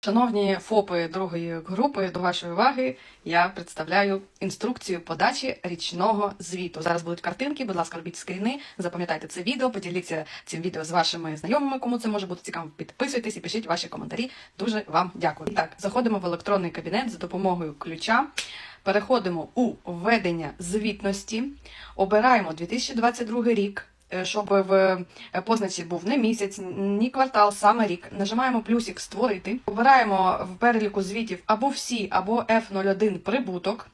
Шановні ФОПи другої групи, до вашої уваги я представляю інструкцію подачі річного звіту. Зараз будуть картинки, будь ласка, робіть скріни, запам'ятайте це відео, поділіться цим відео з вашими знайомими, кому це може бути цікаво. Підписуйтесь і пишіть ваші коментарі. Дуже вам дякую. І так, заходимо в електронний кабінет за допомогою ключа. Переходимо у введення звітності, обираємо 2022 рік. Е, Щоб в е, позначці був не місяць, ні квартал, саме рік. Нажимаємо плюсик Створити. Обираємо в переліку звітів або всі, або F01 прибуток.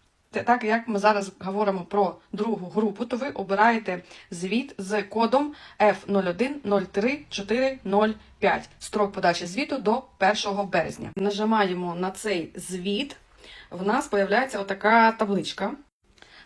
Так як ми зараз говоримо про другу групу, то ви обираєте звіт з кодом F01030405. Строк подачі звіту до 1 березня. Нажимаємо на цей звіт. В нас появляється отака табличка.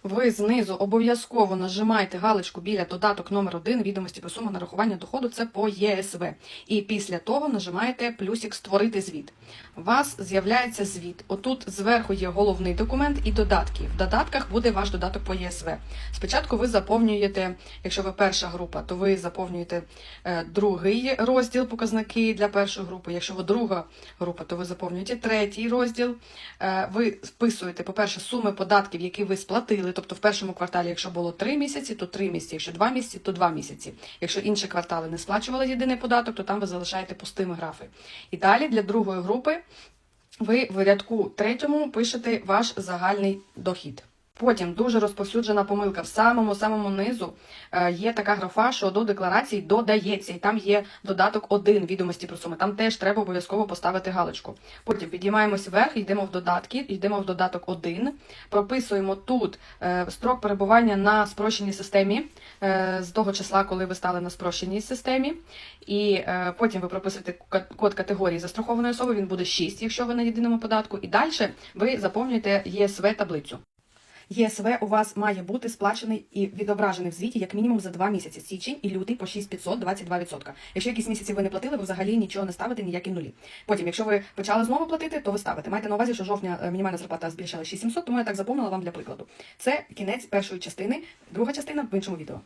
Ви знизу обов'язково нажимаєте галочку біля додаток номер 1 відомості про суму нарахування доходу, це по ЄСВ. І після того нажимаєте плюсик Створити звіт. У вас з'являється звіт. Отут зверху є головний документ і додатки. В додатках буде ваш додаток по ЄСВ. Спочатку ви заповнюєте, якщо ви перша група, то ви заповнюєте е, другий розділ показники для першої групи. Якщо ви друга група, то ви заповнюєте третій розділ. Е, ви вписуєте, по-перше, суми податків, які ви сплатили. Тобто в першому кварталі, якщо було 3 місяці, то 3 місяці. Якщо 2 місяці, то 2 місяці. Якщо інші квартали не сплачували єдиний податок, то там ви залишаєте пустими графи. І далі для другої групи ви в рядку третьому пишете ваш загальний дохід. Потім дуже розповсюджена помилка. В самому самому низу е, є така графа, що до декларації додається, і там є додаток 1 відомості про суми. Там теж треба обов'язково поставити галочку. Потім підіймаємось вверх, йдемо в додатки, йдемо в додаток 1, прописуємо тут е, строк перебування на спрощеній системі е, з того числа, коли ви стали на спрощеній системі. І потім ви прописуєте код категорії застрахованої особи, він буде 6, якщо ви на єдиному податку. І далі ви заповнюєте ЄСВ таблицю. ЄСВ у вас має бути сплачений і відображений в звіті як мінімум за два місяці січень і лютий по 6500 22%. Якщо якісь місяці ви не платили, ви взагалі нічого не ставите, ніякі нулі. Потім, якщо ви почали знову платити, то ви ставите. Майте на увазі, що жовтня е, мінімальна зарплата збільшала 6700, тому я так заповнила вам для прикладу. Це кінець першої частини, друга частина в іншому відео.